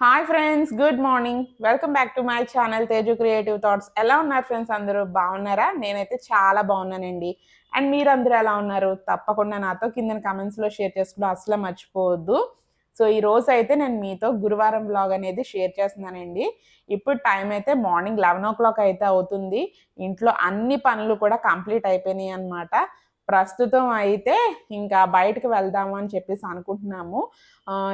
Hi friends good morning welcome back to my channel Teju creative thoughts ఎలా ఉన్నారు friends అందరూ? బాగున్నారా? నేనైతే చాలా బాగున్నానండి. అండ్ మీరందరూ ఎలా ఉన్నారు? తప్పకుండా నాతో కింద కమెంట్స్లో షేర్ చేసుకోవడం అసలు మర్చిపోవద్దు. సో ఈ రోజు అయితే నేను మీతో గురువారం బ్లాగ్ అనేది షేర్ చేస్తున్నానండి. ఇప్పుడు టైం అయితే మార్నింగ్ లెవెన్ ఓ క్లాక్ అయితే అవుతుంది. ఇంట్లో అన్ని పనులు కూడా కంప్లీట్ అయిపోయినాయి అనమాట ప్రస్తుతం అయితే ఇంకా బయటకు వెళ్దాము అని చెప్పేసి అనుకుంటున్నాము.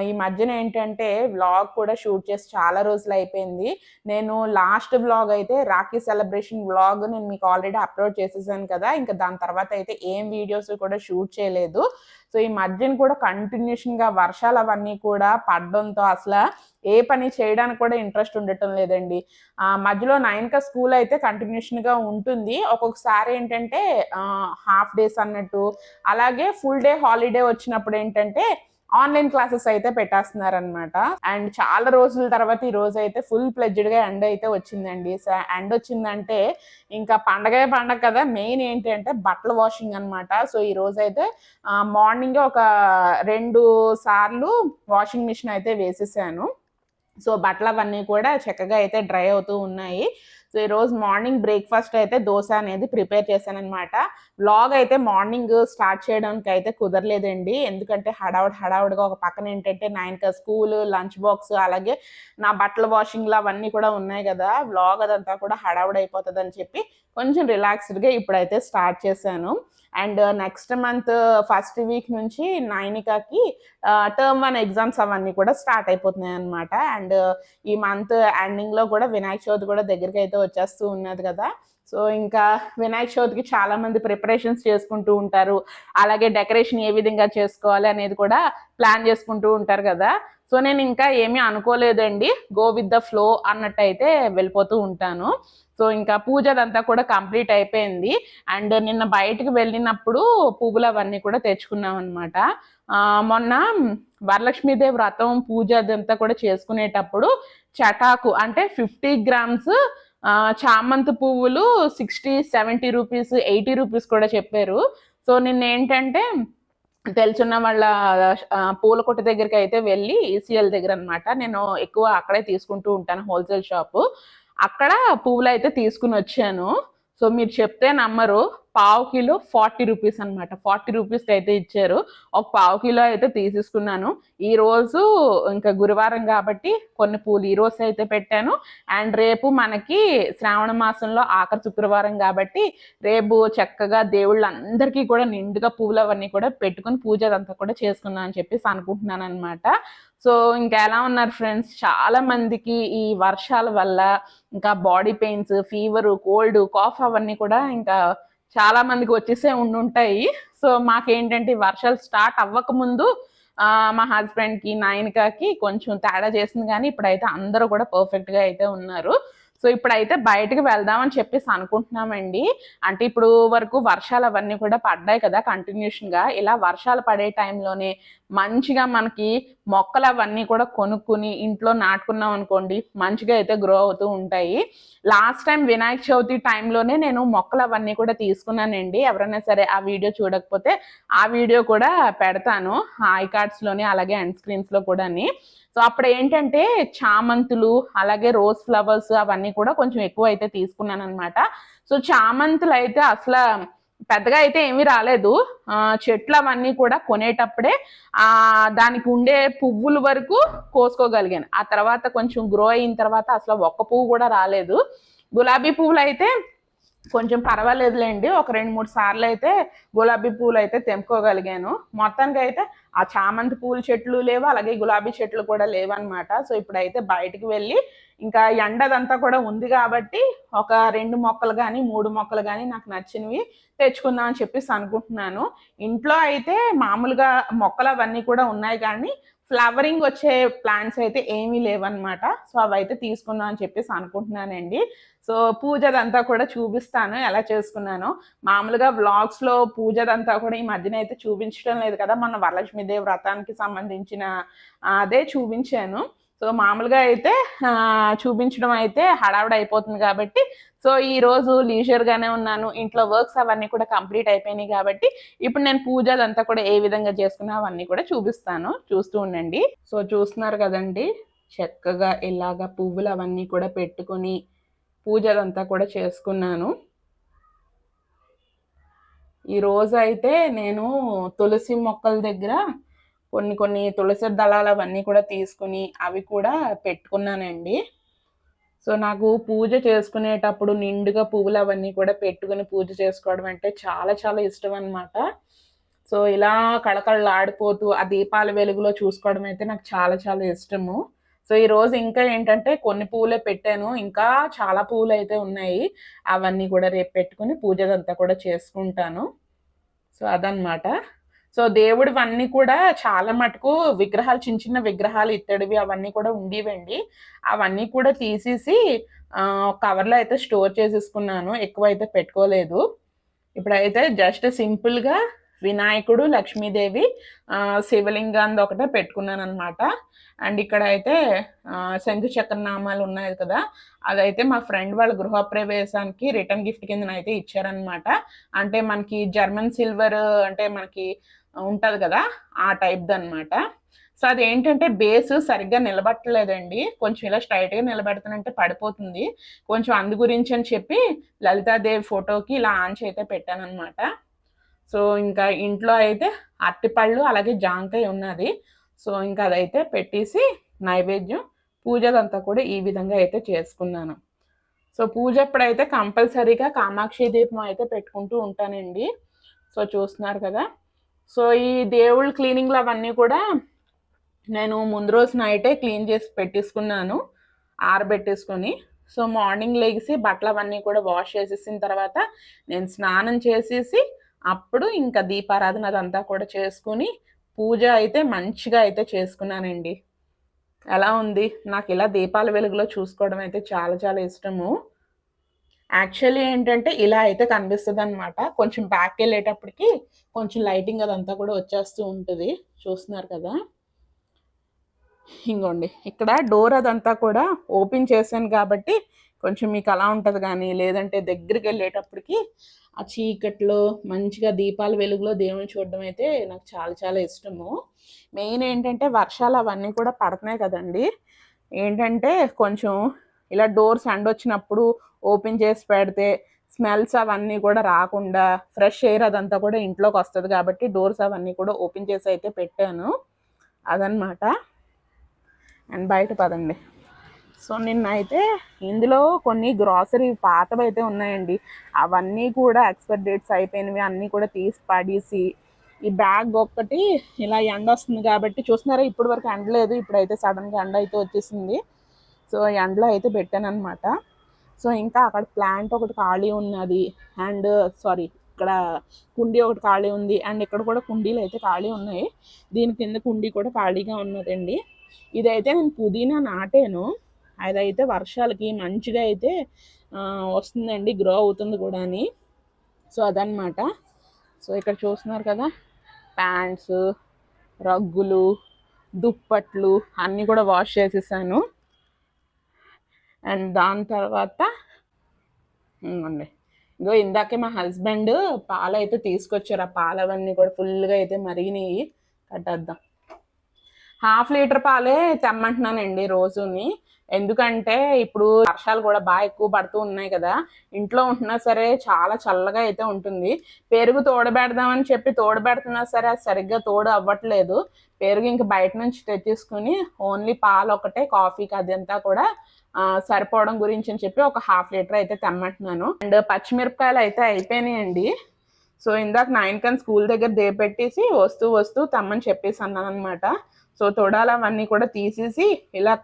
ఈ మధ్యన ఏంటంటే వ్లాగ్ కూడా షూట్ చేసి చాలా రోజులు అయిపోయింది. నేను లాస్ట్ వ్లాగ్ అయితే రాఖీ సెలబ్రేషన్ వ్లాగ్ నేను మీకు ఆల్రెడీ అప్లోడ్ చేసేసాను కదా. ఇంకా దాని తర్వాత అయితే ఏం వీడియోస్ కూడా షూట్ చేయలేదు. సో ఈ మధ్యన కూడా కంటిన్యూషన్గా వర్షాలు అవన్నీ కూడా పడడంతో అసలు ఏ పని చేయడానికి కూడా ఇంట్రెస్ట్ ఉండటం లేదండి. ఆ మధ్యలో నైన్క స్కూల్ అయితే కంటిన్యూషన్గా ఉంటుంది. ఒక్కొక్కసారి ఏంటంటే హాఫ్ డేస్ అన్నట్టు. అలాగే ఫుల్ డే హాలిడే వచ్చినప్పుడు ఏంటంటే ఆన్లైన్ క్లాసెస్ అయితే పెట్టేస్తున్నారు అనమాట అండ్ చాలా రోజుల తర్వాత ఈ రోజు అయితే ఫుల్ ప్లెడ్జ్డ్గా ఎండ్ అయితే వచ్చిందండి. సో ఎండ్ వచ్చిందంటే ఇంకా పండగే పండగ కదా మెయిన్ ఏంటి అంటే బట్టల వాషింగ్ అన్నమాట. సో ఈ రోజు అయితే మార్నింగ్ ఒక రెండు సార్లు వాషింగ్ మిషన్ అయితే వేసేసాను. సో బట్టలు అవన్నీ కూడా చక్కగా అయితే డ్రై అవుతూ ఉన్నాయి. సో ఈరోజు మార్నింగ్ బ్రేక్ఫాస్ట్ అయితే దోశ అనేది ప్రిపేర్ చేశాను బ్లాగ్ వ్లాగ్ అయితే మార్నింగ్ స్టార్ట్ చేయడానికి అయితే కుదరలేదండి. ఎందుకంటే హడావుడ్ హడావుడిగా ఒక పక్కన ఏంటంటే నైన్కి స్కూల్ లంచ్ బాక్స్ అలాగే నా బట్టల వాషింగ్లు అవన్నీ కూడా ఉన్నాయి కదా. వ్లాగ్ అదంతా కూడా హడావుడ్ అయిపోతుంది అని చెప్పి కొంచెం రిలాక్స్డ్గా ఇప్పుడైతే స్టార్ట్ చేశాను. And next month first week నుంచి నైనికాకి టర్మ్ వన్ ఎగ్జామ్స్ అవన్నీ కూడా స్టార్ట్ అయిపోతున్నాయి అనమాట అండ్ ఈ మంత్ ఎండింగ్లో కూడా వినాయక చవితి కూడా దగ్గరికి అయితే వచ్చేస్తూ ఉన్నది కదా. సో ఇంకా వినాయక చవితికి చాలా మంది ప్రిపరేషన్స్ చేసుకుంటూ ఉంటారు. అలాగే డెకరేషన్ ఏ విధంగా చేసుకోవాలి అనేది కూడా ప్లాన్ చేసుకుంటూ ఉంటారు కదా. సో నేను ఇంకా ఏమీ అనుకోలేదండి. గో విత్ ద ఫ్లో అన్నట్టు అయితే వెళ్ళిపోతూ ఉంటాను. సో ఇంకా పూజ అదంతా కూడా కంప్లీట్ అయిపోయింది. అండ్ నిన్న బయటకు వెళ్ళినప్పుడు పువ్వులు అవన్నీ కూడా తెచ్చుకున్నాం అనమాట మొన్న వరలక్ష్మీదేవి వ్రతం పూజ అదంతా కూడా చేసుకునేటప్పుడు చటాకు అంటే ఫిఫ్టీ గ్రామ్స్ చామంతి పువ్వులు sixty seventy rupees eighty rupees కూడా చెప్పారు. సో నిన్న ఏంటంటే తెలుసున్న వాళ్ళ పూల కొట్టు దగ్గరికి అయితే వెళ్ళి ఈసీఎల్ దగ్గర అనమాట నేను ఎక్కువ అక్కడే తీసుకుంటూ ఉంటాను హోల్సేల్ షాపు. అక్కడ పువ్వులు అయితే తీసుకుని వచ్చాను. సో మీరు చెప్తే నమ్మరు. పావు కిలో ఫార్టీ రూపీస్ అనమాట ఫార్టీ రూపీస్ అయితే ఇచ్చారు. ఒక పావు కిలో అయితే తీసేసుకున్నాను. ఈ రోజు ఇంకా గురువారం కాబట్టి కొన్ని పూలు ఈ రోజు అయితే పెట్టాను. అండ్ రేపు మనకి శ్రావణ మాసంలో ఆఖరి శుక్రవారం కాబట్టి రేపు చక్కగా దేవుళ్ళందరికీ కూడా నిండుగా పూలు అవన్నీ కూడా పెట్టుకుని పూజ అదంతా కూడా చేసుకుందాం అని చెప్పేసి అనుకుంటున్నాను అనమాట సో ఇంకా ఎలా ఉన్నారు ఫ్రెండ్స్? చాలా మందికి ఈ వర్షాల వల్ల ఇంకా body pains fever cold cough అవన్నీ కూడా ఇంకా చాలా మందికి వచ్చేసే ఉండుంటాయి. సో మాకేంటంటే వర్షాలు స్టార్ట్ అవ్వక ముందు మా హస్బెండ్కి నాయనకాకి కొంచెం తేడా చేసింది కానీ ఇప్పుడైతే అందరూ కూడా పర్ఫెక్ట్గా అయితే ఉన్నారు. సో ఇప్పుడైతే బయటకు వెళ్దామని చెప్పేసి అనుకుంటున్నామండి. అంటే ఇప్పుడు వరకు వర్షాలు అవన్నీ కూడా పడ్డాయి కదా కంటిన్యూషన్గా ఇలా వర్షాలు పడే టైంలోనే మంచిగా మనకి మొక్కలు అవన్నీ కూడా కొనుక్కుని ఇంట్లో నాటుకున్నాం అనుకోండి మంచిగా అయితే గ్రో అవుతూ ఉంటాయి. లాస్ట్ టైం వినాయక చవితి టైంలోనే నేను మొక్కలు అవన్నీ కూడా తీసుకున్నానండి. ఎవరైనా సరే ఆ వీడియో చూడకపోతే ఆ వీడియో కూడా పెడతాను. ఐ కార్డ్స్లోని అలాగే అండ్ స్క్రీన్స్లో కూడాని. సో అప్పుడు ఏంటంటే చామంతులు అలాగే రోజ్ ఫ్లవర్స్ అవన్నీ కూడా కొంచెం ఎక్కువ అయితే తీసుకున్నాను అనమాట సో చామంతులు అయితే అసలు పెద్దగా అయితే ఏమీ రాలేదు. చెట్లు అవన్నీ కూడా కొనేటప్పుడే ఆ దానికి ఉండే పువ్వుల వరకు కోసుకోగలిగాను. ఆ తర్వాత కొంచెం గ్రో అయిన తర్వాత అసలు ఒక్క పువ్వు కూడా రాలేదు. గులాబీ పువ్వులు అయితే కొంచెం పర్వాలేదులేండి. ఒక రెండు మూడు సార్లు అయితే గులాబీ పూలు అయితే తెంపుకోగలిగాను. మొత్తానికి అయితే ఆ చామంతి పూల చెట్లు లేవు అలాగే గులాబీ చెట్లు కూడా లేవన్నమాట. సో ఇప్పుడైతే బయటికి వెళ్ళి ఇంకా ఎండదంతా కూడా ఉంది కాబట్టి ఒక రెండు మొక్కలు కానీ మూడు మొక్కలు కానీ నాకు నచ్చినవి తెచ్చుకుందాం అని చెప్పేసి అనుకుంటున్నాను. ఇంట్లో అయితే మామూలుగా మొక్కలు అవన్నీ కూడా ఉన్నాయి కానీ ఫ్లవరింగ్ వచ్చే ప్లాంట్స్ అయితే ఏమీ లేవన్నమాట. సో అవైతే తీసుకుందాం అని చెప్పేసి అనుకుంటున్నానండి. సో పూజదంతా కూడా చూపిస్తాను ఎలా చేసుకున్నాను. మామూలుగా వ్లాగ్స్లో పూజదంతా కూడా ఈ మధ్యన అయితే చూపించడం లేదు కదా మన వరలక్ష్మీదేవి వ్రతానికి సంబంధించిన అదే చూపించాను. సో మామూలుగా అయితే చూపించడం అయితే హడావిడ అయిపోతుంది కాబట్టి సో ఈ రోజు ఉన్నాను. ఇంట్లో వర్క్స్ అవన్నీ కూడా కంప్లీట్ అయిపోయినాయి కాబట్టి ఇప్పుడు నేను పూజ అదంతా కూడా ఏ విధంగా చేసుకున్నా అవన్నీ కూడా చూపిస్తాను. చూస్తూ ఉండండి. సో చూస్తున్నారు కదండి చక్కగా ఇలాగా పువ్వులు అవన్నీ కూడా పెట్టుకొని పూజలంతా కూడా చేసుకున్నాను. ఈరోజు అయితే నేను తులసి మొక్కల దగ్గర కొన్ని కొన్ని తులసి దళాలు అవన్నీ కూడా తీసుకుని అవి కూడా పెట్టుకున్నానండి. సో నాకు పూజ చేసుకునేటప్పుడు నిండుగా పువ్వులు అవన్నీ కూడా పెట్టుకుని పూజ చేసుకోవడం అంటే చాలా చాలా ఇష్టం అనమాట సో ఇలా కళకళలాడిపోతూ ఆ దీపాల వెలుగులో చూసుకోవడం అయితే నాకు చాలా చాలా ఇష్టము. సో ఈ రోజు ఇంకా ఏంటంటే కొన్ని పూలే పెట్టాను. ఇంకా చాలా పూలు అయితే ఉన్నాయి. అవన్నీ కూడా రేపు పెట్టుకుని పూజదంతా కూడా చేసుకుంటాను. సో అదనమాట సో దేవుడివన్నీ కూడా చాలా మటుకు విగ్రహాలు చిన్న చిన్న విగ్రహాలు ఇత్తడివి అవన్నీ కూడా ఉండేవండి. అవన్నీ కూడా తీసేసి కవర్లో అయితే స్టోర్ చేసేసుకున్నాను. ఎక్కువ అయితే పెట్టుకోలేదు. ఇప్పుడైతే జస్ట్ సింపుల్గా వినాయకుడు లక్ష్మీదేవి శివలింగాన్ని ఒకటే పెట్టుకున్నాను అనమాట అండ్ ఇక్కడ అయితే శంఖు చక్రనామాలు ఉన్నాయి కదా అదైతే మా ఫ్రెండ్ వాళ్ళ గృహప్రవేశానికి రిటర్న్ గిఫ్ట్ కింద అయితే ఇచ్చారనమాట అంటే మనకి జర్మన్ సిల్వర్ అంటే మనకి ఉంటుంది కదా ఆ టైప్ది అనమాట సో అది ఏంటంటే బేస్ సరిగ్గా నిలబట్టలేదండి. కొంచెం ఇలా స్ట్రైట్గా నిలబెడతానంటే పడిపోతుంది. కొంచెం అందు గురించి అని చెప్పి లలితాదేవి ఫోటోకి ఇలా ఆన్ అయితే పెట్టాను అనమాట సో ఇంకా ఇంట్లో అయితే అట్టిపళ్ళు అలాగే జాంకాయ ఉన్నది. సో ఇంకా అదైతే పెట్టేసి నైవేద్యం పూజదంతా కూడా ఈ విధంగా అయితే చేసుకున్నాను. సో పూజ అప్పుడైతే కంపల్సరీగా కామాక్షి దీపం అయితే పెట్టుకుంటూ ఉంటానండి. సో చూస్తున్నారు కదా. సో ఈ దేవుళ్ళ క్లీనింగ్లు అవన్నీ కూడా నేను ముందు రోజు నైటే క్లీన్ చేసి పెట్టేసుకున్నాను ఆరబెట్టేసుకొని. సో మార్నింగ్ లేచి బట్టలు అవన్నీ కూడా వాష్ చేసేసిన తర్వాత నేను స్నానం చేసేసి అప్పుడు ఇంకా దీపారాధన అదంతా కూడా చేసుకుని పూజ అయితే మంచిగా అయితే చేసుకున్నానండి. ఎలా ఉంది? నాకు ఇలా దీపాల వెలుగులో చూసుకోవడం అయితే చాలా చాలా ఇష్టము. యాక్చువల్లీ ఏంటంటే ఇలా అయితే కనిపిస్తుంది అనమాట కొంచెం బ్యాక్ వెళ్ళేటప్పటికి కొంచెం లైటింగ్ అదంతా కూడా వచ్చేస్తూ ఉంటుంది. చూస్తున్నారు కదా? ఇంకోండి ఇక్కడ డోర్ అదంతా కూడా ఓపెన్ చేశాను కాబట్టి కొంచెం మీకు అలా ఉంటుంది కానీ లేదంటే దగ్గరికి వెళ్ళేటప్పటికి ఆ చీకట్లో మంచిగా దీపాల వెలుగులో దేవుని చూడడం అయితే నాకు చాలా చాలా ఇష్టము. మెయిన్ ఏంటంటే వర్షాలు అవన్నీ కూడా పడుతున్నాయి కదండి. ఏంటంటే కొంచెం ఇలా డోర్స్ ఎండ్ వచ్చినప్పుడు ఓపెన్ చేసి పెడితే స్మెల్స్ అవన్నీ కూడా రాకుండా ఫ్రెష్ ఎయిర్ అదంతా కూడా ఇంట్లోకి వస్తుంది కాబట్టి డోర్స్ అవన్నీ కూడా ఓపెన్ చేసి అయితే పెట్టాను. అదనమాట అండ్ బయట పదండి. సో నిన్న అయితే ఇందులో కొన్ని గ్రాసరీ పాతవి అయితే ఉన్నాయండి. అవన్నీ కూడా ఎక్స్పైర్ డేట్స్ అయిపోయినవి అన్నీ కూడా తీసి పడేసి ఈ బ్యాగ్ ఒక్కటి ఇలా ఎండ వస్తుంది కాబట్టి చూస్తున్నారా ఇప్పటి వరకు ఎండలేదు ఇప్పుడైతే సడన్గా ఎండ అయితే వచ్చేసింది. సో ఎండలో అయితే పెట్టాను అనమాట సో ఇంకా అక్కడ ప్లాంట్ ఒకటి ఖాళీ ఉన్నది. అండ్ సారీ ఇక్కడ కుండీ ఒకటి ఖాళీ ఉంది. అండ్ ఇక్కడ కూడా కుండీలు అయితే ఖాళీ ఉన్నాయి. దీని కింద కుండీ కూడా ఖాళీగా ఉన్నదండి. ఇదైతే నేను పుదీనా నాటాను. అదైతే వర్షాలకి మంచిగా అయితే వస్తుందండి గ్రో అవుతుంది కూడా అని సో అదనమాట సో ఇక్కడ చూస్తున్నారు కదా ప్యాంట్స్ రగ్గులు దుప్పట్లు అన్నీ కూడా వాష్ చేసేసాను. అండ్ దాని తర్వాత ఇవ్వండి ఇగో ఇందాకే మా హస్బెండ్ పాలు అయితే తీసుకొచ్చారు. ఆ పాలు అవన్నీ కూడా ఫుల్గా అయితే మరిగినాయి. కట్టేద్దాం. హాఫ్ లీటర్ పాలే తెమ్మంటున్నానండి రోజుని. ఎందుకంటే ఇప్పుడు వర్షాలు కూడా బాగా ఎక్కువ పడుతూ ఉన్నాయి కదా ఇంట్లో ఉంటున్నా సరే చాలా చల్లగా అయితే ఉంటుంది. పెరుగు తోడబెడదామని చెప్పి తోడబెడుతున్నా సరే అది సరిగ్గా తోడు అవ్వట్లేదు. పెరుగు ఇంక బయట నుంచి తెచ్చేసుకుని ఓన్లీ పాలు ఒకటే కాఫీకి అదంతా కూడా సరిపోవడం గురించి అని చెప్పి ఒక హాఫ్ లీటర్ అయితే తెమ్మంటున్నాను. అండ్ పచ్చిమిరపకాయలు అయితే అయిపోయినాయండి. సో ఇందాక నైన్ కన్ స్కూల్ దగ్గర దేపెట్టేసి వస్తూ వస్తూ తెమ్మని చెప్పేసి అన్నాను అనమాట సో తొడాలు అవన్నీ కూడా తీసేసి ఇలా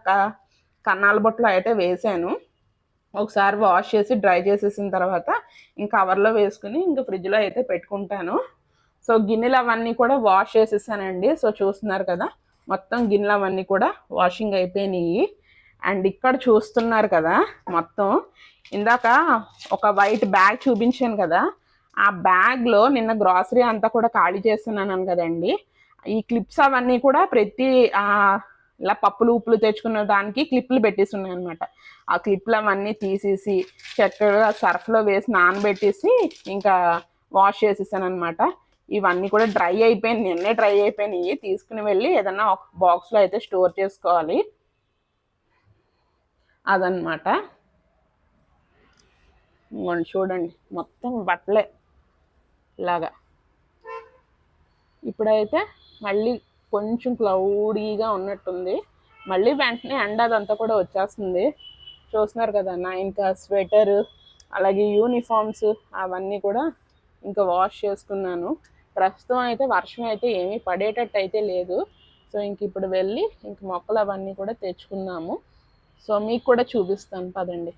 కన్నాల బొట్టలో అయితే వేసాను. ఒకసారి వాష్ చేసి డ్రై చేసేసిన తర్వాత ఇంక కవర్లో వేసుకుని ఇంకా ఫ్రిడ్జ్లో అయితే పెట్టుకుంటాను. సో గిన్నెలు అవన్నీ కూడా వాష్ చేసేసానండి. సో చూస్తున్నారు కదా మొత్తం గిన్నెలు అవన్నీ కూడా వాషింగ్ అయిపోయినాయి. అండ్ ఇక్కడ చూస్తున్నారు కదా మొత్తం ఇందాక ఒక వైట్ బ్యాగ్ చూపించాను కదా ఆ బ్యాగ్లో నిన్న గ్రాసరీ అంతా కూడా ఖాళీ చేస్తున్నాను కదండి. ఈ క్లిప్స్ అవన్నీ కూడా ప్రతి ఇలా పప్పులు ఉప్పులు తెచ్చుకున్న దానికి క్లిప్లు పెట్టేసి ఉన్నాయి అనమాట ఆ క్లిప్లు అవన్నీ తీసేసి చక్కగా సర్ఫ్లో వేసి నానబెట్టేసి ఇంకా వాష్ చేసేసాను అనమాట ఇవన్నీ కూడా డ్రై అయిపోయినాయి. నిన్నే డ్రై అయిపోయినాయి. తీసుకుని వెళ్ళి ఏదన్నా ఒక బాక్స్లో అయితే స్టోర్ చేసుకోవాలి. అదనమాట ఇంకోండి చూడండి. మొత్తం బట్టలే. ఇలాగా. ఇప్పుడైతే మళ్ళీ కొంచెం క్లౌడీగా ఉన్నట్టుంది. మళ్ళీ వెంటనే ఎండ అదంతా కూడా వచ్చేస్తుంది. చూస్తున్నారు కదా నా ఇంకా స్వెటర్ అలాగే యూనిఫామ్స్ అవన్నీ కూడా ఇంకా వాష్ చేసుకున్నాను. ప్రస్తుతం అయితే వర్షం అయితే ఏమీ పడేటట్టు అయితే లేదు. సో ఇంక ఇప్పుడు వెళ్ళి ఇంక మొక్కలు అవన్నీ కూడా తెచ్చుకున్నాము సో మీకు కూడా చూపిస్తాను పదండి.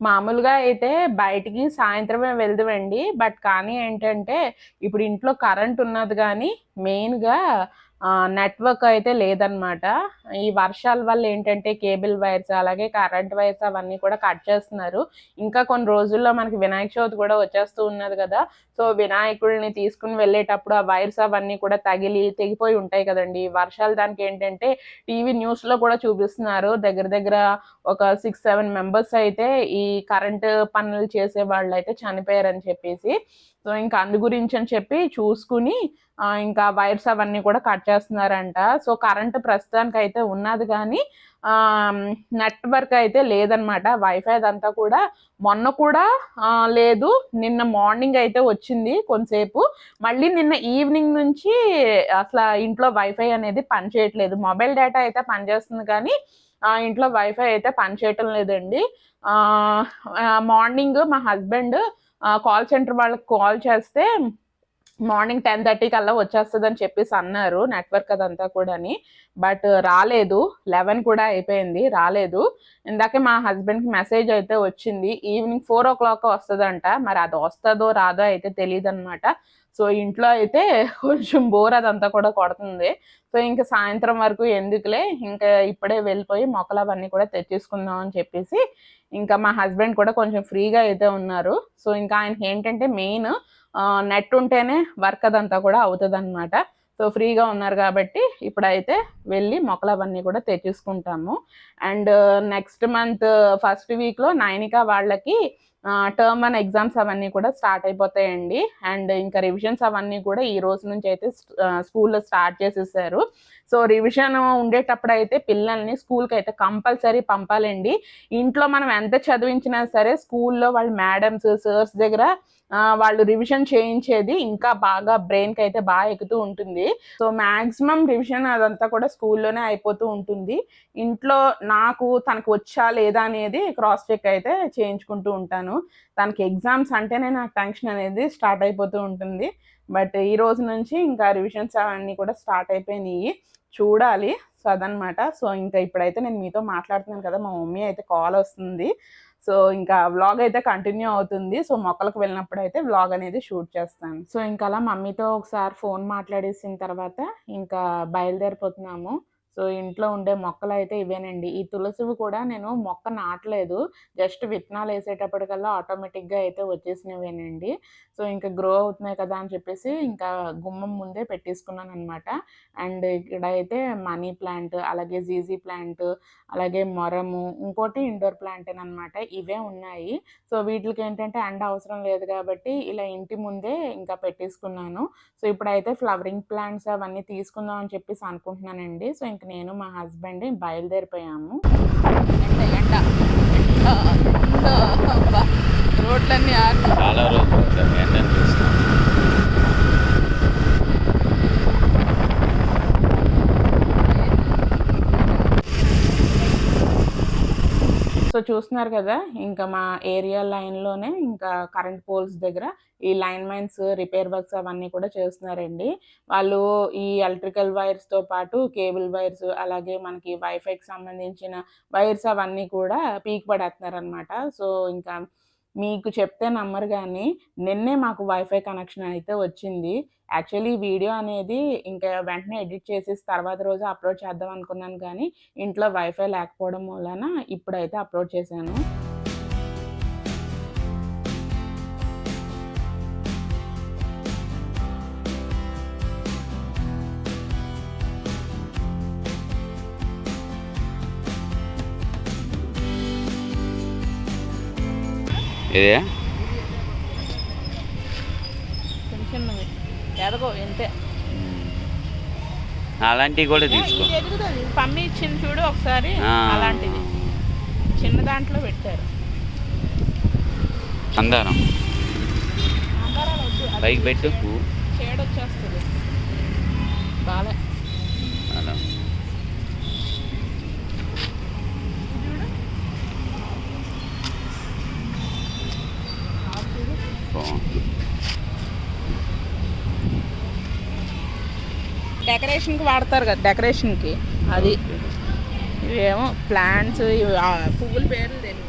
మామూలుగా అయితే బయటికి సాయంత్రమే వెళ్దామండి బట్ కానీ ఏంటంటే ఇప్పుడు ఇంట్లో కరెంట్ ఉన్నది కానీ మెయిన్గా నెట్వర్క్ అయితే లేదనమాట ఈ వర్షాల వల్ల ఏంటంటే కేబుల్ వైర్స్ అలాగే కరెంట్ వైర్స్ అవన్నీ కూడా కట్ చేస్తున్నారు. ఇంకా కొన్ని రోజుల్లో మనకి వినాయక చవితి కూడా వచ్చేస్తూ ఉన్నది కదా. సో వినాయకుడిని తీసుకుని వెళ్ళేటప్పుడు ఆ వైర్స్ అవన్నీ కూడా తగిలి తెగిపోయి ఉంటాయి కదండి. వర్షాలు దానికి ఏంటంటే టీవీ న్యూస్లో కూడా చూపిస్తున్నారు. దగ్గర దగ్గర ఒక సిక్స్ సెవెన్ మెంబర్స్ అయితే ఈ కరెంట్ పనులు చేసే వాళ్ళు అయితే చనిపోయారని చెప్పేసి. సో ఇంకా అందు గురించి అని చెప్పి చూసుకుని ఇంకా వైర్స్ అవన్నీ కూడా కట్ పెట్టేస్తున్నారంట. సో కరెంట్ ప్రస్తుతానికి అయితే ఉన్నది కానీ నెట్వర్క్ అయితే లేదనమాట వైఫై అదంతా కూడా మొన్న కూడా లేదు. నిన్న మార్నింగ్ అయితే వచ్చింది కొంతసేపు. మళ్ళీ నిన్న ఈవినింగ్ నుంచి అసలు ఇంట్లో వైఫై అనేది పనిచేయట్లేదు. మొబైల్ డేటా అయితే పనిచేస్తుంది కానీ ఇంట్లో వైఫై అయితే పనిచేయటం లేదండి. మార్నింగ్ మా హస్బెండ్ కాల్ సెంటర్ వాళ్ళకి కాల్ చేస్తే మార్నింగ్ టెన్ థర్టీ కల్లా వచ్చేస్తుంది అని చెప్పేసి అన్నారు నెట్వర్క్ అదంతా కూడాని. బట్ రాలేదు. లెవెన్ కూడా అయిపోయింది. రాలేదు. ఇందాకే మా హస్బెండ్కి మెసేజ్ అయితే వచ్చింది. ఈవినింగ్ ఫోర్ ఓ క్లాక్ వస్తుందంట. మరి అది వస్తుందో రాదో అయితే తెలియదు అనమాట సో ఇంట్లో అయితే కొంచెం బోర్ అదంతా కూడా కొడుతుంది. సో ఇంకా సాయంత్రం వరకు ఎందుకులే? ఇంకా ఇప్పుడే వెళ్ళిపోయి మొక్కలు అవన్నీ కూడా తెచ్చేసుకుందాం అని చెప్పేసి ఇంకా మా హస్బెండ్ కూడా కొంచెం ఫ్రీగా అయితే ఉన్నారు. సో ఇంకా ఆయనకి ఏంటంటే మెయిన్ నెట్ ఉంటేనే వర్క్ అదంతా కూడా అవుతుంది అనమాట సో ఫ్రీగా ఉన్నారు కాబట్టి ఇప్పుడైతే వెళ్ళి మొక్కలు అవన్నీ కూడా తెచ్చేసుకుంటాము. అండ్ నెక్స్ట్ మంత్ ఫస్ట్ వీక్లో నైనిక వాళ్ళకి టర్మ్ వన్ ఎగ్జామ్స్ అవన్నీ కూడా స్టార్ట్ అయిపోతాయండి. అండ్ ఇంకా రివిజన్స్ అవన్నీ కూడా ఈ రోజు నుంచి అయితే స్కూల్లో స్టార్ట్ చేసేసారు. సో రివిజన్ ఉండేటప్పుడు అయితే పిల్లల్ని స్కూల్కి అయితే కంపల్సరీ పంపాలండి. ఇంట్లో మనం ఎంత చదివించినా సరే స్కూల్లో వాళ్ళ మేడమ్స్ సర్స్ దగ్గర వాళ్ళు రివిజన్ చేయించేది ఇంకా బాగా బ్రెయిన్కి అయితే బాగా ఎక్కుతూ ఉంటుంది. సో మ్యాక్సిమం రివిజన్ అదంతా కూడా స్కూల్లోనే అయిపోతూ ఉంటుంది. ఇంట్లో నాకు తనకు వచ్చా లేదా అనేది క్రాస్ చెక్ అయితే చేయించుకుంటూ ఉంటాను. తనకి ఎగ్జామ్స్ అంటేనే నాకు టెన్షన్ అనేది స్టార్ట్ అయిపోతూ ఉంటుంది. బట్ ఈ రోజు నుంచి ఇంకా రివిజన్స్ అవన్నీ కూడా స్టార్ట్ అయిపోయినాయి. చూడాలి. సో అదనమాట సో ఇంకా ఇప్పుడైతే నేను మీతో మాట్లాడుతున్నాను కదా మా మమ్మీ అయితే కాల్ వస్తుంది. సో ఇంకా వ్లాగ్ అయితే కంటిన్యూ అవుతుంది. సో మొక్కలకు వెళ్ళినప్పుడు అయితే వ్లాగ్ అనేది షూట్ చేస్తాను. సో ఇంకా అలా మమ్మీతో ఒకసారి ఫోన్ మాట్లాడేసిన తర్వాత ఇంకా బయలుదేరిపోతున్నాము. సో ఇంట్లో ఉండే మొక్కలు అయితే ఇవేనండి. ఈ తులసివి కూడా నేను మొక్క నాటలేదు. జస్ట్ విత్తనాలు వేసేటప్పటికల్లా ఆటోమేటిక్గా అయితే వచ్చేసినవేనండి. సో ఇంకా గ్రో అవుతున్నాయి కదా అని చెప్పేసి ఇంకా గుమ్మం ముందే పెట్టేసుకున్నాను అనమాట అండ్ ఇక్కడ అయితే మనీ ప్లాంట్ అలాగే జీజీ ప్లాంట్ అలాగే మొరము ఇంకోటి ఇండోర్ ప్లాంట్ అనమాట ఇవే ఉన్నాయి. సో వీటికి ఏంటంటే ఎండ అవసరం లేదు కాబట్టి ఇలా ఇంటి ముందే ఇంకా పెట్టేసుకున్నాను. సో ఇప్పుడైతే ఫ్లవరింగ్ ప్లాంట్స్ అవన్నీ తీసుకుందాం అని చెప్పేసి అనుకుంటున్నానండి. సో ఇంకా నేను మా హస్బెండ్ బయలుదేరిపోయాము. ఎండ ఎండ రోడ్లన్నీ చాలా రోజులు అవుతుంది ఎండను చూస్తాం సో చూస్తున్నారు కదా ఇంకా మా ఏరియా లైన్లోనే ఇంకా కరెంట్ పోల్స్ దగ్గర ఈ లైన్ మైన్స్ రిపేర్ వర్క్స్ అవన్నీ కూడా చేస్తున్నారండి. వాళ్ళు ఈ ఎలక్ట్రికల్ వైర్స్తో పాటు కేబుల్ వైర్స్ అలాగే మనకి వైఫైకి సంబంధించిన వైర్స్ అవన్నీ కూడా పీక్ పడేస్తున్నారు అనమాట సో ఇంకా మీకు చెప్తే నమ్మరు కానీ నిన్నే మాకు వైఫై కనెక్షన్ అయితే వచ్చింది. యాక్చువల్లీ వీడియో అనేది ఇంకా వెంటనే ఎడిట్ చేసి తర్వాత రోజు అప్లోడ్ చేద్దాం అనుకున్నాను కానీ ఇంట్లో వైఫై లేకపోవడం వలన ఇప్పుడైతే అప్లోడ్ చేశాను. ఇదే? చిన్న చిన్నవి ఎదగో ఎంతే అలాంటివి కూడా తీసుకో. పమ్మి ఇచ్చింది చూడు ఒకసారి. అలాంటిది. చిన్న దాంట్లో పెట్టారు. అందారం. పైకి పెట్టు. షేడ్ వచ్చేస్తుంది బాలే అలా బాగుంది డెకరేషన్కి వాడతారు కదా డెకరేషన్కి అది ఇవేమో ప్లాంట్స్ పువ్వుల పేర్లు తెలియదు.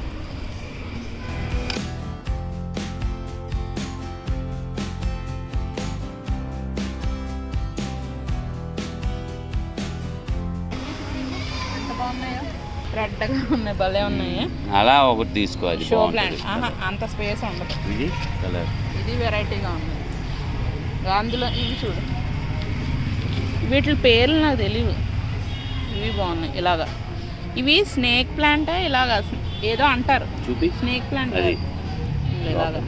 రెడ్గా ఉన్నాయి భలే ఉన్నాయి. అలా ఒకటి తీసుకో అది షో ప్లాంట్ అంత స్పేస్ ఉండదు. ఇది కలర్. ఇది వెరైటీగా ఉంది. అందులో ఇవి చూడు. వీటి పేర్లు నాకు తెలియదు ఇవి బాగున్నాయి ఇలాగా. ఇవి స్నేక్ ప్లాంట్ ఇలాగా? ఏదో అంటారు. చూపి. స్నేక్ ప్లాంట్ అది. ఇలాగా.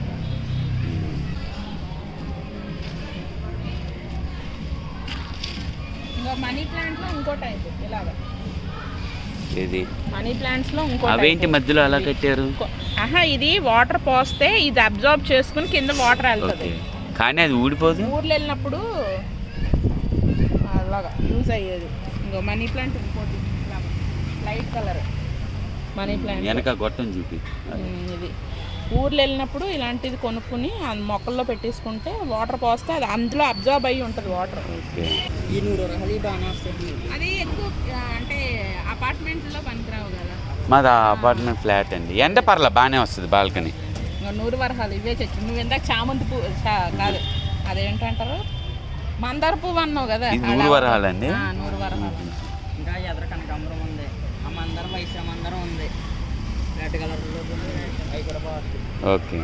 ఇంకా మనీ ప్లాంట్లో ఇంకో టైప్ ఇలాగా. ఇది మనీ ప్లాంట్స్లో ఇంకో అవేంటి. మధ్యలో అలా కట్టారు? ఆహా ఇది వాటర్ పోస్తే ఇది అబ్జార్బ్ చేసుకుని కింద వాటర్ వెళ్తుంది. కానీ అది ఊడిపోదు? ఊర్లో వెళ్ళినప్పుడు అలాగా యూజ్ అయ్యేది. ఇంకో మనీ ప్లాంట్ ఇంకోటి. లైట్ కలర్ మనీ ప్లాంట్ వెనక గొట్టం చూపి. ఇది. ఊర్లో వెళ్ళినప్పుడు ఇలాంటిది కొనుక్కుని ఆ మొక్కల్లో పెట్టేసుకుంటే వాటర్ పోస్తే అది అందులో అబ్జార్బ్ అయ్యి ఉంటుంది వాటర్. ఓకే. ఈ నూరు అది బాగా వస్తుంది అది ఎక్కువ ఆ, అంటే అపార్ట్మెంట్లో పనికిరావు కదా. మాది అపార్ట్మెంట్ ఫ్లాట్ అండి. ఎండ పర్ల బాగానే వస్తుంది బాల్కనీ. ఇంకా నూరు వరహాలు ఇవే తెచ్చు నువ్వు ఇందాక చామంతి పువ్వు చా- కాదు అదేంటంటారు? మందార పువ్వు అన్నావు కదా ఇది నూరు వరహాలండి? ఆ, నూరు వరహాలు. ఇంకా ఎదర కనకాంబరం ఉంది. ఆ మందరం వైశ్య మందరం రెడ్ కలర్ అవి కూడా బాగుంది ఓకే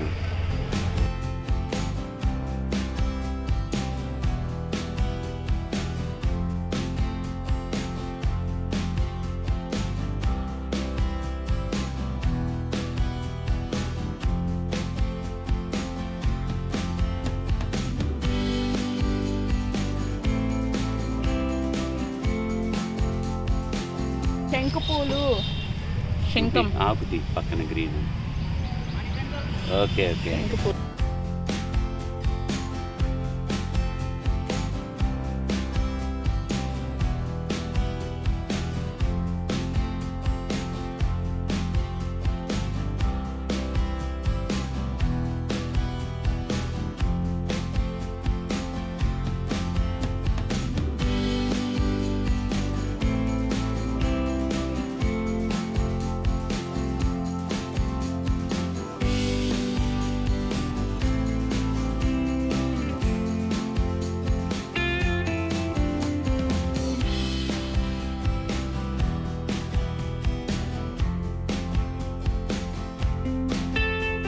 శంకు పూలు శంఖం. ఆకుతి పక్కన గ్రీన్ ఓకే ఓకే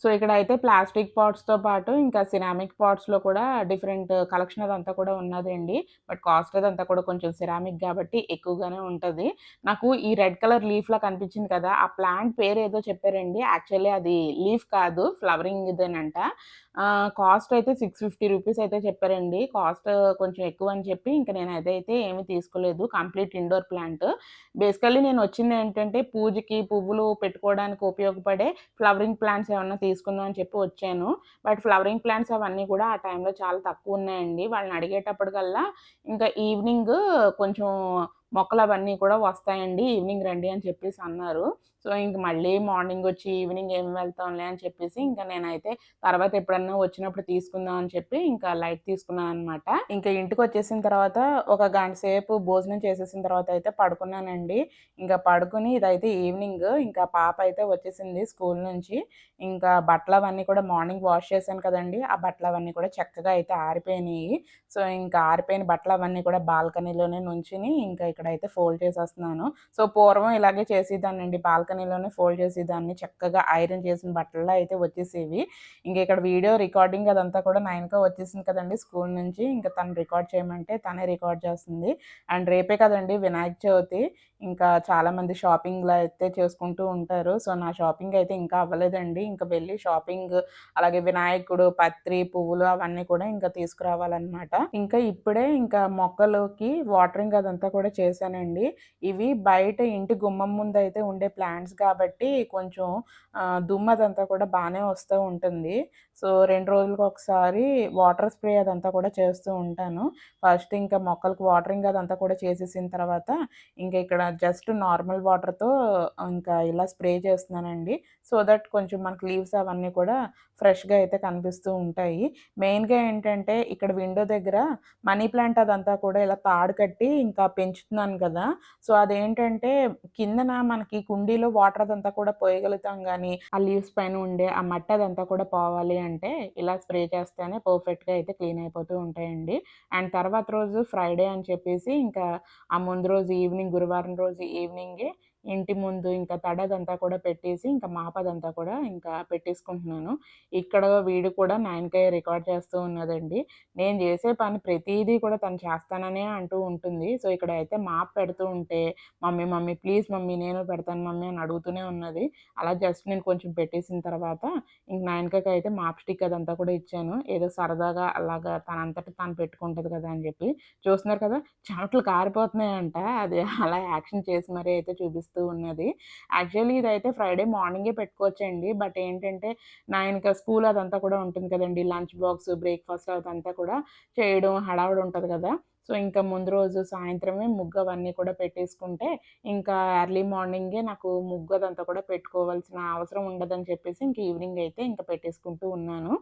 సో ఇక్కడ అయితే ప్లాస్టిక్ పాట్స్తో పాటు ఇంకా సిరామిక్ పాట్స్లో కూడా డిఫరెంట్ కలెక్షన్ అదంతా కూడా ఉన్నదండి. బట్ కాస్ట్ అదంతా కూడా కొంచెం సిరామిక్ కాబట్టి ఎక్కువగానే ఉంటుంది. నాకు ఈ రెడ్ కలర్ లీఫ్లా కనిపించింది కదా ఆ ప్లాంట్ పేరు ఏదో చెప్పారండి. యాక్చువల్లీ అది లీఫ్ కాదు ఫ్లవరింగ్ ఇదేనంట. కాస్ట్ అయితే సిక్స్ ఫిఫ్టీ రూపీస్ అయితే చెప్పారండి. కాస్ట్ కొంచెం ఎక్కువ అని చెప్పి ఇంకా నేను అదైతే ఏమి తీసుకోలేదు. Complete indoor plant. బేసికల్లీ నేను వచ్చింది ఏంటంటే పూజకి పువ్వులు పెట్టుకోవడానికి ఉపయోగపడే ఫ్లవరింగ్ ప్లాంట్స్ ఏమన్నా తీసుకుందాం అని చెప్పి వచ్చాను. బట్ ఫ్లవరింగ్ ప్లాంట్స్ అవన్నీ కూడా ఆ టైంలో చాలా తక్కువ ఉన్నాయండి. వాళ్ళని అడిగేటప్పటికల్లా ఇంకా ఈవినింగ్ కొంచెం మొక్కలు అవన్నీ కూడా వస్తాయండి ఈవినింగ్ రండి అని చెప్పేసి అన్నారు. సో ఇంక మళ్ళీ మార్నింగ్ వచ్చి ఈవినింగ్ ఏం వెళ్తాంలే అని చెప్పేసి ఇంకా నేనైతే తర్వాత ఎప్పుడన్నా వచ్చినప్పుడు తీసుకుందాం అని చెప్పి ఇంకా లైట్ తీసుకున్నాను అనమాట ఇంకా ఇంటికి వచ్చేసిన తర్వాత ఒక గంట సేపు భోజనం చేసేసిన తర్వాత అయితే పడుకున్నానండి. ఇంకా పడుకుని ఇదైతే ఈవినింగ్ ఇంకా పాప అయితే వచ్చేసింది స్కూల్ నుంచి. ఇంకా బట్టలు అవన్నీ కూడా మార్నింగ్ వాష్ చేశాను కదండి ఆ బట్టలు అవన్నీ కూడా చక్కగా అయితే ఆరిపోయినాయి. సో ఇంకా ఆరిపోయిన బట్టలు అవన్నీ కూడా బాల్కనీలోనే నుంచుని ఇంకా ఇక్కడైతే ఫోల్డ్ చేసేస్తున్నాను. సో పూర్వం ఇలాగే చేసేదాన్నండి. బాల్కనీలోనే ఫోల్డ్ చేసేదాన్ని. చక్కగా ఐరన్ చేసిన బట్టల్లో అయితే వచ్చేసేవి. ఇంక ఇక్కడ వీడియో రికార్డింగ్ అదంతా కూడా నైన్గా వచ్చేసింది కదండి స్కూల్ నుంచి. ఇంకా తను రికార్డ్ చేయమంటే తనే రికార్డ్ చేస్తుంది. అండ్ రేపే కదండి వినాయక చవితి. ఇంకా చాలామంది షాపింగ్లో అయితే చేసుకుంటూ ఉంటారు. సో నా షాపింగ్ అయితే ఇంకా అవ్వలేదండి. ఇంకా వెళ్ళి షాపింగ్ అలాగే వినాయకుడు పత్రి పువ్వులు అవన్నీ కూడా ఇంకా తీసుకురావాలన్నమాట. ఇంకా ఇప్పుడే ఇంకా మొక్కలకి వాటరింగ్ అదంతా కూడా చేశానండి. ఇవి బయట ఇంటి గుమ్మం ముందు అయితే ఉండే ప్లాంట్స్ కాబట్టి కొంచెం ఆ, దుమ్ము అదంతా కూడా బాగానే వస్తూ ఉంటుంది. సో రెండు రోజులకు ఒకసారి వాటర్ స్ప్రే అదంతా కూడా చేస్తూ ఉంటాను. ఫస్ట్ ఇంకా మొక్కలకు వాటరింగ్ అదంతా కూడా చేసేసిన తర్వాత ఇంకా ఇక్కడ జస్ట్ నార్మల్ వాటర్తో ఇంకా ఇలా స్ప్రే చేస్తున్నానండి. సో దట్ కొంచెం మనకి లీవ్స్ అవన్నీ కూడా ఫ్రెష్గా అయితే కనిపిస్తూ ఉంటాయి. మెయిన్గా ఏంటంటే ఇక్కడ విండో దగ్గర మనీ ప్లాంట్ అదంతా కూడా ఇలా తాడు కట్టి ఇంకా పెంచుతున్నాను కదా. సో అదేంటంటే కిందన మనకి కుండీలో వాటర్ అదంతా కూడా పోయగలుగుతాం కానీ ఆ లీవ్స్ పైన ఉండే ఆ మట్టి అదంతా కూడా పోవాలి అంటే ఇలా స్ప్రే చేస్తేనే పర్ఫెక్ట్గా అయితే క్లీన్ అయిపోతూ ఉంటాయండి. అండ్ తర్వాత రోజు ఫ్రైడే అని చెప్పేసి ఇంకా ఆ ముందు రోజు ఈవినింగ్ గురువారం రోజు ఈవినింగే ఇంటి ముందు ఇంకా తడదంతా కూడా పెట్టేసి ఇంకా మాపదంతా కూడా ఇంకా పెట్టేసుకుంటున్నాను. ఇక్కడ వీడు కూడా నాయనకాయ రికార్డ్ చేస్తూ ఉన్నదండి. నేను చేసే పని ప్రతిదీ కూడా తను చేస్తాననే అంటూ ఉంటుంది. సో ఇక్కడ అయితే మాప్ పెడుతూ ఉంటే మమ్మీ మమ్మీ ప్లీజ్ మమ్మీ నేను పెడతాను మమ్మీ అని అడుగుతూనే ఉన్నది. అలా జస్ట్ నేను కొంచెం పెట్టేసిన తర్వాత ఇంక నాయనకాయకి అయితే మాప్ స్టిక్ అదంతా కూడా ఇచ్చాను. ఏదో సరదాగా అలాగా తనంతట తాను పెట్టుకుంటుంది కదా అని చెప్పి. చూస్తున్నారు కదా చెమటలు కారిపోతున్నాయంట. అది అలా యాక్షన్ చేసి మరీ అయితే చూపిస్తాను చూపిస్తూ ఉన్నది. యాక్చువల్లీ ఇదైతే ఫ్రైడే మార్నింగే పెట్టుకోవచ్చండి. బట్ ఏంటంటే నైన్కి స్కూల్ అదంతా కూడా ఉంటుంది కదండి. లంచ్ బాక్స్ బ్రేక్ఫాస్ట్ అదంతా కూడా చేయడం హడావుడు ఉంటుంది కదా. సో ఇంకా ముందు రోజు సాయంత్రమే ముగ్గు అవన్నీ కూడా పెట్టేసుకుంటే ఇంకా ఎర్లీ మార్నింగే నాకు ముగ్గు అదంతా కూడా పెట్టుకోవాల్సిన అవసరం ఉండదని చెప్పేసి ఇంక ఈవినింగ్ అయితే ఇంకా పెట్టేసుకుంటూ ఉన్నాను.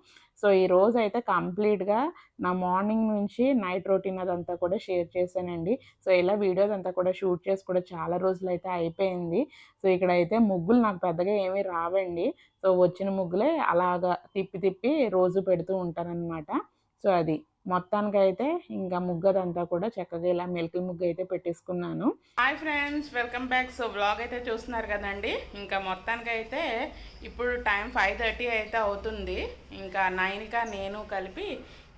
సో ఈ రోజు అయితే కంప్లీట్గా నా మార్నింగ్ నుంచి నైట్ రొటీన్ అదంతా కూడా షేర్ చేశానండి. సో ఇలా వీడియోస్ అంతా కూడా షూట్ చేసి కూడా చాలా రోజులు అయితే అయిపోయింది. సో ఇక్కడ అయితే ముగ్గులు నాకు పెద్దగా ఏమీ రావండి. సో వచ్చిన ముగ్గులే అలాగా తిప్పి తిప్పి రోజు పెడుతూ ఉంటానన్నమాట సో అది. మొత్తానికి అయితే ఇంకా ముగ్గు అదంతా కూడా చక్కగా ఇలా మిల్క్ ముగ్గు అయితే పెట్టేసుకున్నాను. Hi friends welcome back. So blog అయితే చూస్తున్నారు కదండి. ఇంకా మొత్తానికి అయితే ఇప్పుడు టైం ఫైవ్ థర్టీ అయితే అవుతుంది. ఇంకా నైన్కా నేను కలిపి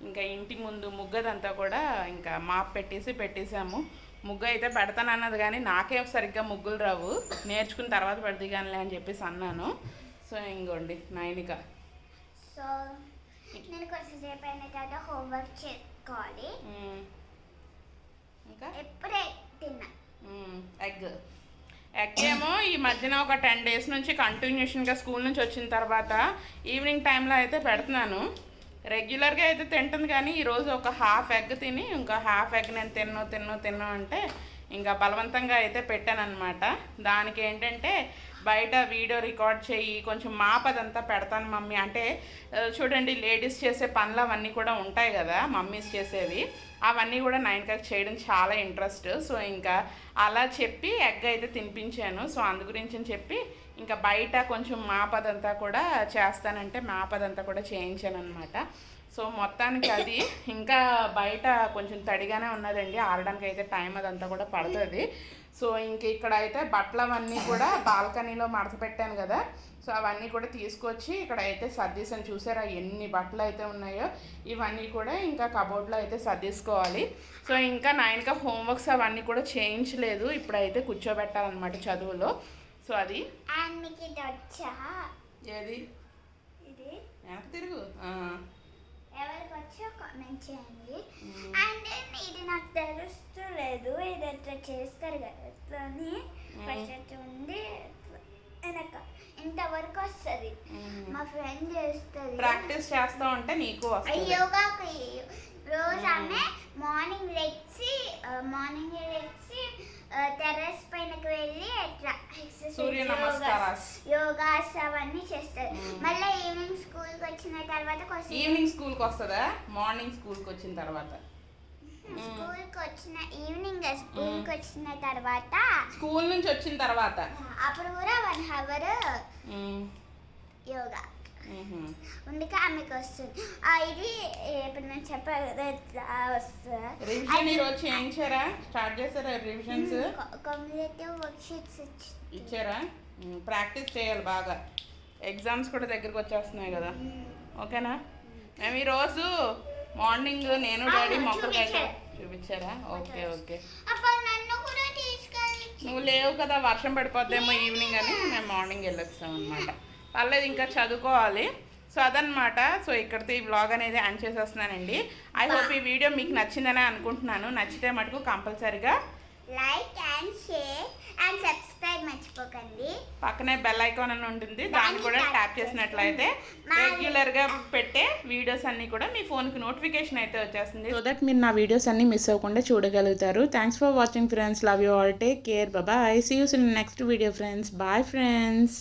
ఇంకా ఇంటి ముందు ముగ్గదంతా కూడా ఇంకా మాప్ పెట్టేసి పెట్టేసాము ముగ్గు అయితే పెడతానన్నది కానీ నాకేం సరిగ్గా ముగ్గులు రావు. నేర్చుకున్న తర్వాత పెడతాయి కానీ అని చెప్పేసి అన్నాను. సో ఇంకోండి నైనిక. సో నేను కొంచెం సేపు అయిన తర్వాత హోంవర్క్ చేసుకోవాలి. ఇంకా? ఎప్పుడే తిన్నా. ఎగ్. ఎగ్ ఏమో ఈ మధ్యన ఒక టెన్ డేస్ నుంచి కంటిన్యూషన్గా స్కూల్ నుంచి వచ్చిన తర్వాత ఈవినింగ్ టైంలో అయితే పెడుతున్నాను. రెగ్యులర్గా అయితే తింటుంది కానీ ఈరోజు ఒక హాఫ్ ఎగ్ తిని ఇంకా హాఫ్ ఎగ్ నేను తిన్ను తిన్ను తిన్ను అంటే ఇంకా బలవంతంగా అయితే పెట్టాను అనమాట దానికి ఏంటంటే బయట వీడియో రికార్డ్ చేయి కొంచెం మాపదంతా పెడతాను మమ్మీ. అంటే చూడండి లేడీస్ చేసే పనులు అవన్నీ కూడా ఉంటాయి కదా మమ్మీస్ చేసేవి. అవన్నీ కూడా నైన్ చేయడం చాలా ఇంట్రెస్ట్. సో ఇంకా అలా చెప్పి ఎగ్ అయితే తినిపించాను. సో అందు గురించి అని చెప్పి ఇంకా బయట కొంచెం మాపదంతా కూడా చేస్తానంటే మాపదంతా కూడా చేయించాను అనమాట సో మొత్తానికి అది ఇంకా బయట కొంచెం తడిగానే ఉన్నదండి. ఆడడానికి అయితే టైం అదంతా కూడా పడుతుంది. సో ఇంక ఇక్కడ అయితే బట్టలు అవన్నీ కూడా బాల్కనీలో మడత పెట్టాను కదా. సో అవన్నీ కూడా తీసుకొచ్చి ఇక్కడ అయితే సర్దీసాను చూసారా ఎన్ని బట్టలు అయితే ఉన్నాయో. ఇవన్నీ కూడా ఇంకా కబోర్డ్లో అయితే సర్దేసుకోవాలి. సో ఇంకా నైన్గా హోంవర్క్స్ అవన్నీ కూడా చేయించలేదు. ఇప్పుడైతే కూర్చోబెట్టాలన్నమాట చదువులో. సో అది. ఏది? తిరుగు. ఎవరికి వచ్చో కామెంట్ చేయండి. అండ్ ఇది నాకు తెలుస్తలేదు. ఇది ఎట్లా చేస్తారు కదా ఎట్లా అని ఫస్ట్ ఉంది. వెనక ఇంతవరకు వస్తుంది. మా ఫ్రెండ్ చేస్తుంది. ప్రాక్టీస్ చేస్తూ ఉంటే నీకు యోగాకి రోజు ఆమె మార్నింగ్ లెగ్సి మార్నింగ్ లెగ్సి టెర్రస్ పైనకి వెళ్ళి ఎట్లా సూర్య నమస్కారాస్. యోగాస్ అవన్నీ చేస్తారు. మళ్ళీ ఈవినింగ్ స్కూల్కి వచ్చిన తర్వాత కొంచెం ఈవినింగ్ స్కూల్కి వస్తుందా? మార్నింగ్ స్కూల్కి వచ్చిన తర్వాత. స్కూల్కి వచ్చిన ఈవినింగ్ స్కూల్కి వచ్చిన తర్వాత స్కూల్ నుంచి వచ్చిన తర్వాత. అప్పుడు కూడా వన్ అవర్. యోగా. అందుకే ఆమెకు వస్తుంది. ఇది ఇప్పుడు నేను వస్తుంది. రివిజన్ ఈరోజు చేయించారా? స్టార్ట్ చేశారా రివిజన్స్ కమ్యూనిటివ్ వర్క్షీట్స్ ఇచ్చి ఇచ్చారా? ప్రాక్టీస్ చేయాలి బాగా. ఎగ్జామ్స్ కూడా దగ్గరికి వచ్చేస్తున్నాయి కదా. ఓకేనా? మేము ఈరోజు మార్నింగ్ నేను డాడీ మొక్కలు అయితే చూపించారు. Okay okay. నువ్వు లేవు కదా వర్షం పడిపోద్దేమో ఈవినింగ్ అని మేము మార్నింగ్ వెళ్ళొచ్చాం అనమాట పర్లేదు ఇంకా చదువుకోవాలి. సో అదనమాట సో ఇక్కడితో ఈ బ్లాగ్ అనేది ఆన్ చేసేస్తున్నానండి. ఐ హోప్ ఈ వీడియో మీకు నచ్చిందని అనుకుంటున్నాను. నచ్చితే మటుకు కంపల్సరిగా like and share and subscribe మర్చిపోకండి. పక్కనే బెల్ ఐకాన్ అని ఉంటుంది. దాన్ని కూడా ట్యాప్ చేసినట్లయితే రెగ్యులర్గా పెట్టే వీడియోస్ అన్ని కూడా మీ ఫోన్కి నోటిఫికేషన్ అయితే వచ్చేస్తుంది. సో దట్ మీరు నా వీడియోస్ అన్ని మిస్ అవ్వకుండా చూడగలుగుతారు. Thanks for watching friends love you all take care bye see you in next video friends bye friends